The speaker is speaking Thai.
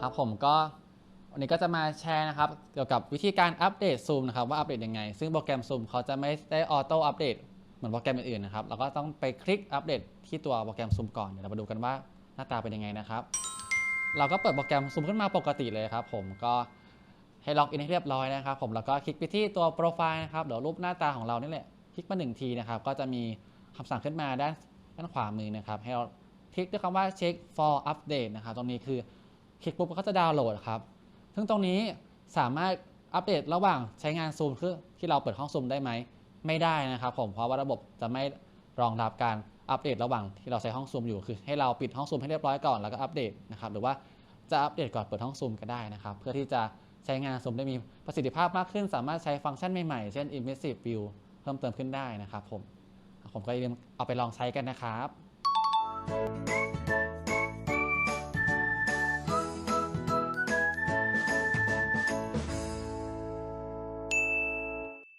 ครับผมก็วันนี้ก็จะมาแชร์นะครับ เกี่ยวกับวิธีการอัปเดตซูมนะครับว่าอัปเดตยังไง ซึ่งโปรแกรมซูมเขาจะไม่ได้ออโต้อัปเดตเหมือนโปรแกรมอื่นๆนะครับเราก็ต้องไปคลิกอัปเดตที่ตัวโปรแกรมซูมก่อนเดี๋ยวเรามาดูกันว่าหน้าตาเป็นยังไงนะครับ เราก็เปิดโปรแกรมซูมขึ้นมาปกติเลยครับ ผมก็ ให้ล็อกอินให้เรียบร้อยนะครับผมแล้วก็คลิกไปที่ตัวโปรไฟล์นะครับเดี๋ยวรูปหน้าตาของเรานี่แหละคลิกมาหนึ่งทีนะครับก็จะมีคำสั่งขึ้นมาด้านด้านขวามือนะครับให้เราคลิกด้วยคำว่า check for update นะครับตรงนี้คือคลิกปุ๊บก็จะดาวน์โหลดครับซึ่งตรงนี้สามารถอัปเดตระหว่างใช้งานซูมคือที่เราเปิดห้องซูมได้ไหมไม่ได้นะครับผมเพราะว่าระบบจะไม่รองรับการอัปเดตระหว่างที่เราใช้ห้องซูมอยู่คือให้เราปิดห้องซูมให้เรียบร้อยก่อนแล้วก็อัปเดตนะครับหรือว่าจะอัปเดตก่อนเปิดห้องซูมก็ได้นะครับ เพื่อที่จะ ใช้งานซูมได้มีประสิทธิภาพมากขึ้น สามารถใช้ฟังก์ชันใหม่ๆ เช่น Immersive View เพิ่มเติมขึ้นได้นะครับผม ผมก็อย่าลืมเอาไปลองใช้กันนะครับ